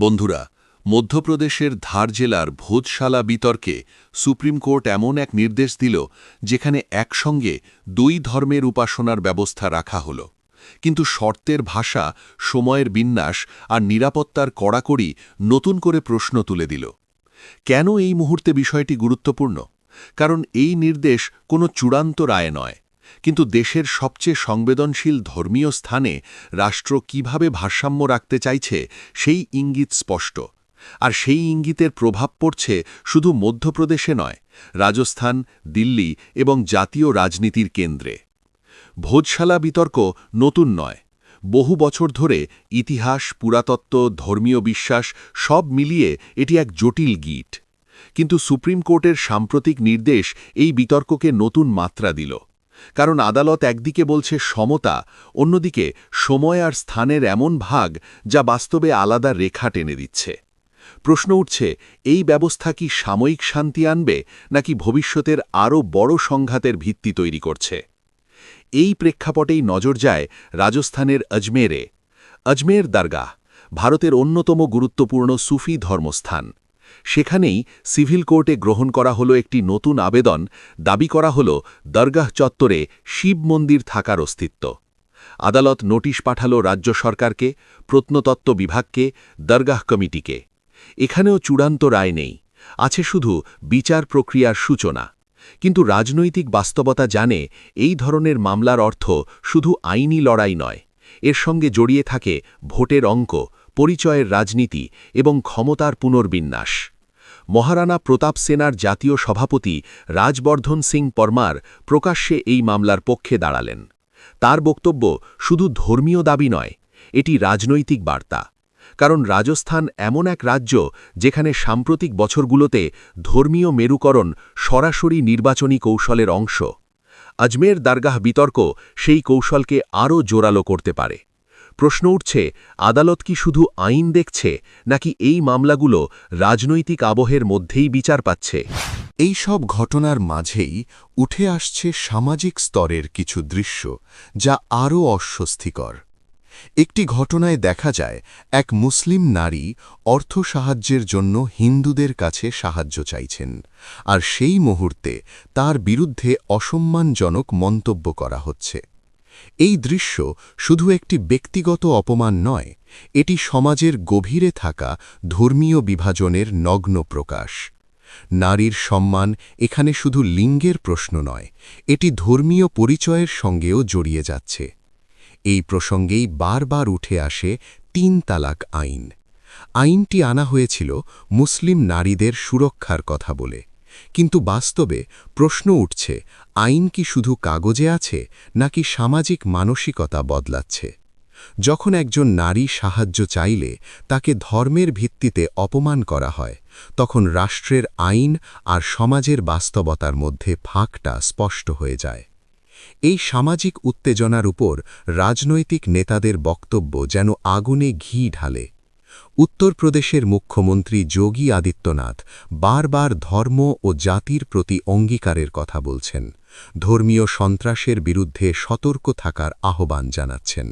বন্ধুরা, মধ্যপ্রদেশের ধার জেলার ভোজশালা বিতর্কে সুপ্রিম কোর্ট এমন এক নির্দেশ দিল, যেখানে একসঙ্গে দুই ধর্মের উপাসনার ব্যবস্থা রাখা হল। কিন্তু শর্তের ভাষা, সময়ের বিন্যাস আর নিরাপত্তার কড়াকড়ি নতুন করে প্রশ্ন তুলে দিল। কেন এই মুহূর্তে বিষয়টি গুরুত্বপূর্ণ? কারণ এই নির্দেশ কোনো চূড়ান্ত রায় নয়। কিন্তু দেশের সবচেয়ে সংবেদনশীল ধর্মীয় স্থানে রাষ্ট্র কীভাবে ভারসাম্য রাখতে চাইছে, সেই ইঙ্গিত স্পষ্ট। আর সেই ইঙ্গিতের প্রভাব পড়ছে শুধু মধ্যপ্রদেশে নয়, রাজস্থান, দিল্লি এবং জাতীয় রাজনীতির কেন্দ্রে। ভোজশালা বিতর্ক নতুন নয়, বহু বছর ধরে ইতিহাস, পুরাতত্ত্ব, ধর্মীয় বিশ্বাস সব মিলিয়ে এটি এক জটিল গীট কিন্তু সুপ্রিম কোর্টের সাম্প্রতিক নির্দেশ এই বিতর্ককে নতুন মাত্রা দিল। কারণ আদালত একদিকে বলছে সমতা, অন্যদিকে সময় আর স্থানের এমন ভাগ যা বাস্তবে আলাদা রেখা টেনে দিচ্ছে। প্রশ্ন উঠছে, এই ব্যবস্থা কি সাময়িক শান্তি আনবে, নাকি ভবিষ্যতের আরও বড় সংঘাতের ভিত্তি তৈরি করছে? এই প্রেক্ষাপটেই নজর যায় রাজস্থানের আজমেরে। আজমের দরগাহ, ভারতের অন্যতম গুরুত্বপূর্ণ সুফি ধর্মস্থান। সেখানেই সিভিল কোর্টে গ্রহণ করা হলো একটি নতুন আবেদন। দাবি করা হল, দরগাহ চত্বরে শিব মন্দির থাকার অস্তিত্ব। আদালত নোটিশ পাঠালো রাজ্য সরকারকে, প্রত্নতত্ত্ব বিভাগকে, দরগাহ কমিটিকে। এখানেও চূড়ান্ত রায় নেই। আছে শুধু বিচার প্রক্রিয়ার সূচনা। কিন্তু রাজনৈতিক বাস্তবতা জানে এই ধরনের মামলার অর্থ শুধু আইনি লড়াই নয়। এর সঙ্গে জড়িয়ে থাকে ভোটের অঙ্ক পরিচয়ের রাজনীতি এবং ক্ষমতার পুনর্বিন্যাস। মহারানা প্রতাপ সেনার জাতীয় সভাপতি রাজবর্ধন সিং পরমার প্রকাশ্যে এই মামলার পক্ষে দাঁড়ালেন। তার বক্তব্য শুধু ধর্মীয় দাবি নয়, এটি রাজনৈতিক বার্তা। কারণ রাজস্থান এমন এক রাজ্য যেখানে সাম্প্রতিক বছরগুলোতে ধর্মীয় মেরুকরণ সরাসরি নির্বাচনী কৌশলের অংশ। আজমের দারগাহ বিতর্ক সেই কৌশলকে আরও জোরালো করতে পারে। প্রশ্ন উঠছে, আদালত কি শুধু আইন দেখছে, নাকি এই মামলাগুলো রাজনৈতিক আবহের মধ্যেই বিচার পাচ্ছে? এই সব ঘটনার মাঝেই উঠে আসছে সামাজিক স্তরের কিছু দৃশ্য, যা আরও অস্বস্তিকর। একটি ঘটনায় দেখা যায়, এক মুসলিম নারী অর্থ সাহায্যের জন্য হিন্দুদের কাছে সাহায্য চাইছেন, আর সেই মুহূর্তে তার বিরুদ্ধে অসম্মানজনক মন্তব্য করা হচ্ছে। এই দৃশ্য শুধু একটি ব্যক্তিগত অপমান নয়, এটি সমাজের গভীরে থাকা ধর্মীয় বিভাজনের নগ্ন প্রকাশ। নারীর সম্মান এখানে শুধু লিঙ্গের প্রশ্ন নয়, এটি ধর্মীয় পরিচয়ের সঙ্গেও জড়িয়ে যাচ্ছে। এই প্রসঙ্গেই বারবার উঠে আসে তিন তালাক আইন। আইনটি আনা হয়েছিল মুসলিম নারীদের সুরক্ষার কথা বলে। কিন্তু বাস্তবে প্রশ্ন উঠছে, আইন কি শুধু কাগজে আছে, নাকি সামাজিক মানসিকতা বদলাচ্ছে? যখন একজন নারী সাহায্য চাইলে তাকে ধর্মের ভিত্তিতে অপমান করা হয়, তখন রাষ্ট্রের আইন আর সমাজের বাস্তবতার মধ্যে ফাঁকটা স্পষ্ট হয়ে যায়। এই সামাজিক উত্তেজনার উপর রাজনৈতিক নেতাদের বক্তব্য যেন আগুনে ঘি ঢালে। উত্তরপ্রদেশের মুখ্যমন্ত্রী যোগী আদিত্যনাথ বারবার ধর্ম ও জাতির প্রতি অঙ্গীকারের কথা বলছেন। ধর্মীয় সন্ত্রাসের বিরুদ্ধে সতর্ক থাকার আহ্বান জানাচ্ছেন।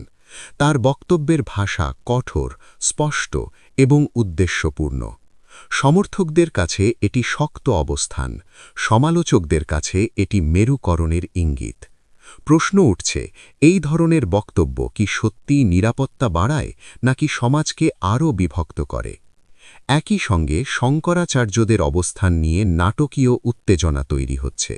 তার বক্তব্যের ভাষা কঠোর, স্পষ্ট এবং উদ্দেশ্যপূর্ণ। সমর্থকদের কাছে এটি শক্ত অবস্থান, সমালোচকদের কাছে এটি মেরুকরণের ইঙ্গিত। প্রশ্ন উঠছে, এই ধরনের বক্তব্য কি সত্যি নিরাপত্তা বাড়ায়, নাকি সমাজকে আরও বিভক্ত করে? একই সঙ্গে শঙ্করাচার্যদের অবস্থান নিয়ে নাটকীয় উত্তেজনা তৈরি হচ্ছে।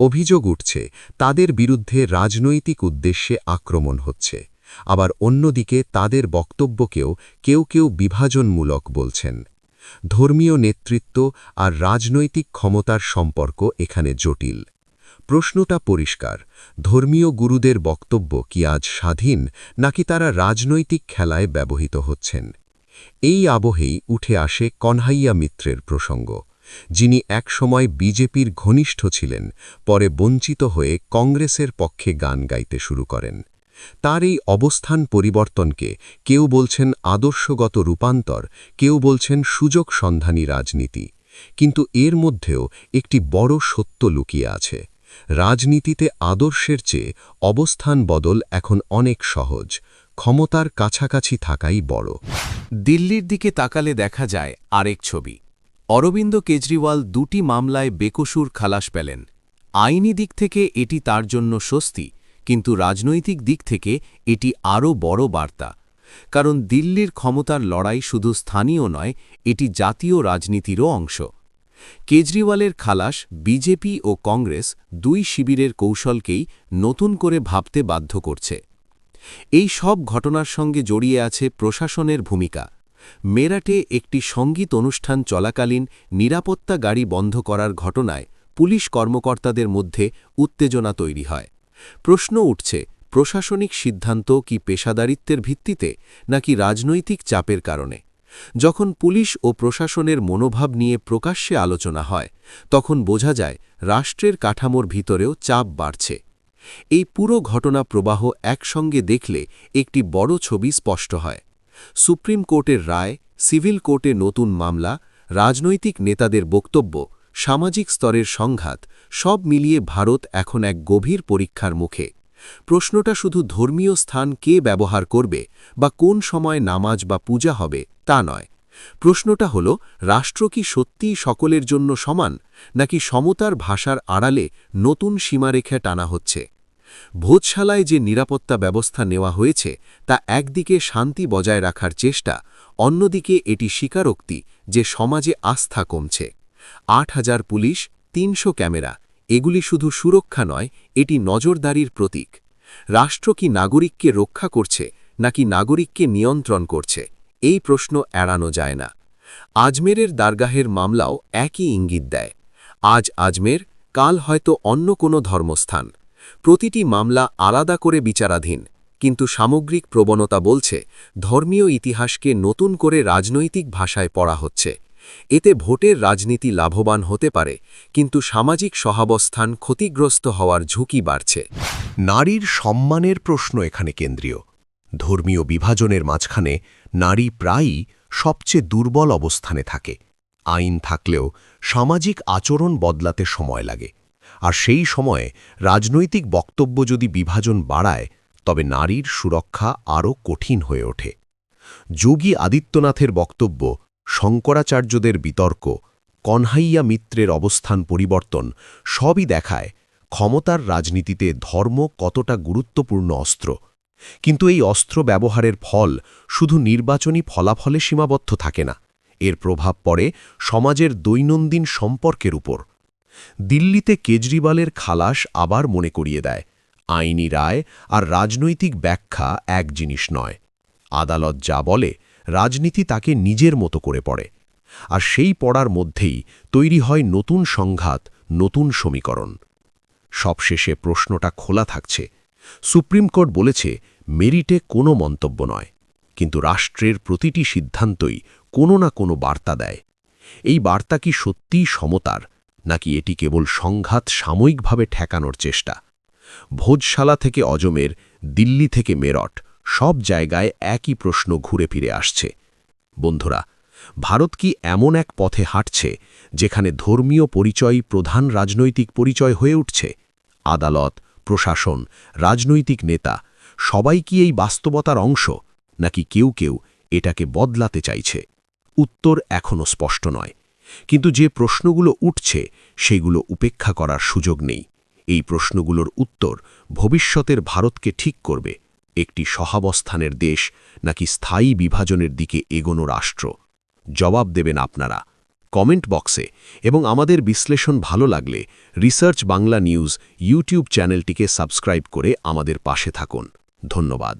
অভিযোগ উঠছে, তাদের বিরুদ্ধে রাজনৈতিক উদ্দেশ্যে আক্রমণ হচ্ছে। আবার অন্যদিকে তাদের বক্তব্যকেও কেউ কেউ বিভাজনমূলক বলছেন। ধর্মীয় নেতৃত্ব আর রাজনৈতিক ক্ষমতার সম্পর্ক এখানে জটিল। প্রশ্নটা পরিষ্কার। ধর্মীয় গুরুদের বক্তব্য কি আজ স্বাধীন, নাকি তারা রাজনৈতিক খেলায় ব্যবহৃত হচ্ছেন? এই আবহেই উঠে আসে কনহাইয়া মিত্রের প্রসঙ্গ। যিনি একসময় বিজেপির ঘনিষ্ঠ ছিলেন, পরে বঞ্চিত হয়ে কংগ্রেসের পক্ষে গান গাইতে শুরু করেন। তার এই অবস্থান পরিবর্তনকে কেউ বলছেন আদর্শগত রূপান্তর, কেউ বলছেন সুযোগ সন্ধানী রাজনীতি। কিন্তু এর মধ্যেও একটি বড় সত্য লুকিয়ে আছে। রাজনীতিতে আদর্শের চেয়ে অবস্থান বদল এখন অনেক সহজ, ক্ষমতার কাছাকাছি থাকাই বড়। দিল্লির দিকে তাকালে দেখা যায় আরেক ছবি। অরবিন্দ কেজরিওয়াল দুটি মামলায় বেকসুর খালাস পেলেন। আইনি দিক থেকে এটি তার জন্য স্বস্তি, কিন্তু রাজনৈতিক দিক থেকে এটি আরও বড় বার্তা। কারণ দিল্লির ক্ষমতার লড়াই শুধু স্থানীয় নয়, এটি জাতীয় রাজনীতিরও অংশ। কেজরিওয়ালের খালাস বিজেপি ও কংগ্রেস দুই শিবিরের কৌশলকেই নতুন করে ভাবতে বাধ্য করছে। এই সব ঘটনার সঙ্গে জড়িয়ে আছে প্রশাসনের ভূমিকা। মেরাটে একটি সংগীত অনুষ্ঠান চলাকালীন নিরাপত্তা গাড়ি বন্ধ করার ঘটনায় পুলিশ কর্মকর্তাদের মধ্যে উত্তেজনা তৈরি হয়। প্রশ্ন উঠছে, প্রশাসনিক সিদ্ধান্ত কি পেশাদারিত্বের ভিত্তিতে নাকি রাজনৈতিক চাপের কারণে? যখন পুলিশ ও প্রশাসনের মনোভাব নিয়ে প্রকাশ্যে আলোচনা হয়, তখন বোঝা যায় রাষ্ট্রের কাঠামোর ভিতরেও চাপ বাড়ছে। এই পুরো ঘটনা প্রবাহ একসঙ্গে দেখলে একটি বড় ছবি স্পষ্ট হয়। সুপ্রিম কোর্টের রায়, সিভিল কোর্টে নতুন মামলা, রাজনৈতিক নেতাদের বক্তব্য, সামাজিক স্তরের সংঘাত, সব মিলিয়ে ভারত এখন এক গভীর পরীক্ষার মুখে। প্রশ্নটা শুধু ধর্মীয় স্থান কে ব্যবহার করবে বা কোন সময় নামাজ বা পূজা হবে তা নয়। প্রশ্নটা হল, রাষ্ট্র কি সত্যিই সকলের জন্য সমান, নাকি সমতার ভাষার আড়ালে নতুন সীমারেখা টানা হচ্ছে? ভোজশালায় যে নিরাপত্তা ব্যবস্থা নেওয়া হয়েছে, তা একদিকে শান্তি বজায় রাখার চেষ্টা, অন্যদিকে এটি স্বীকারোক্তি যে সমাজে আস্থা কমছে। আট হাজার পুলিশ, তিনশো ক্যামেরা এগুলি শুধু সুরক্ষা নয়, এটি নজরদারির প্রতীক। রাষ্ট্র কি নাগরিককে রক্ষা করছে, নাকি নাগরিককে নিয়ন্ত্রণ করছে? এই প্রশ্ন এড়ানো যায় না। আজমেরের দারগাহের মামলাও একই ইঙ্গিত দেয়। আজ আজমের, কাল হয়তো অন্য কোনো ধর্মস্থান। প্রতিটি মামলা আলাদা করে বিচারাধীন, কিন্তু সামগ্রিক প্রবণতা বলছে, ধর্মীয় ইতিহাসকে নতুন করে রাজনৈতিক ভাষায় পড়া হচ্ছে। এতে ভোটের রাজনীতি লাভবান হতে পারে, কিন্তু সামাজিক সহাবস্থান ক্ষতিগ্রস্ত হওয়ার ঝুঁকি বাড়ছে। নারীর সম্মানের প্রশ্ন এখানে কেন্দ্রীয়। ধর্মীয় বিভাজনের মাঝখানে নারী প্রায়ই সবচেয়ে দুর্বল অবস্থানে থাকে। আইন থাকলেও সামাজিক আচরণ বদলাতে সময় লাগে। আর সেই সময়ে রাজনৈতিক বক্তব্য যদি বিভাজন বাড়ায়, তবে নারীর সুরক্ষা আরও কঠিন হয়ে ওঠে। যোগী আদিত্যনাথের বক্তব্য শঙ্করাচার্যদের বিতর্ক, কনহাইয়া মিত্রের অবস্থান পরিবর্তন সবই দেখায় ক্ষমতার রাজনীতিতে ধর্ম কতটা গুরুত্বপূর্ণ অস্ত্র। কিন্তু এই অস্ত্র ব্যবহারের ফল শুধু নির্বাচনী ফলাফলে সীমাবদ্ধ থাকে না, এর প্রভাব পড়ে সমাজের দৈনন্দিন সম্পর্কের উপর। দিল্লিতে কেজরিওয়ালের খালাস আবার মনে করিয়ে দেয়, আইনি রায় আর রাজনৈতিক ব্যাখ্যা এক জিনিস নয়। আদালত যা বলে রাজনীতি তাকে নিজের মতো করে পড়ে। আর সেই পড়ার মধ্যেই তৈরি হয় নতুন সংঘাত, নতুন সমীকরণ। সবশেষে প্রশ্নটা খোলা থাকছে। সুপ্রিম কোর্ট বলেছে, মেরিটে কোনো মন্তব্য নয়। কিন্তু রাষ্ট্রের প্রতিটি সিদ্ধান্তই কোনো না কোনো বার্তা দেয়। এই বার্তা কি সত্যিই সমতার, নাকি এটি কেবল সংঘাত সাময়িকভাবে ঠেকানোর চেষ্টা? ভোজশালা থেকে অজমের, দিল্লি থেকে মেরঠ সব জায়গায় একই প্রশ্ন ঘুরে ফিরে আসছে। বন্ধুরা, ভারত কি এমন এক পথে হাঁটছে যেখানে ধর্মীয় পরিচয় প্রধান রাজনৈতিক পরিচয় হয়ে উঠছে? আদালত, প্রশাসন, রাজনৈতিক নেতা, সবাই কি এই বাস্তবতার অংশ, নাকি কেউ কেউ এটাকে বদলাতে চাইছে? উত্তর এখনও স্পষ্ট নয়। কিন্তু যে প্রশ্নগুলো উঠছে, সেগুলো উপেক্ষা করার সুযোগ নেই। এই প্রশ্নগুলোর উত্তর ভবিষ্যতের ভারতকে ঠিক করবে। একটি সহাবস্থানের দেশ নাকি স্থায়ী বিভাজনের দিকে এগোনো রাষ্ট্র? জবাব দেবেন আপনারা। কমেন্ট বক্সে। এবং আমাদের বিশ্লেষণ ভালো লাগলে রিসার্চ বাংলা নিউজ ইউটিউব চ্যানেলটিকে সাবস্ক্রাইব করে আমাদের পাশে থাকুন। ধন্যবাদ।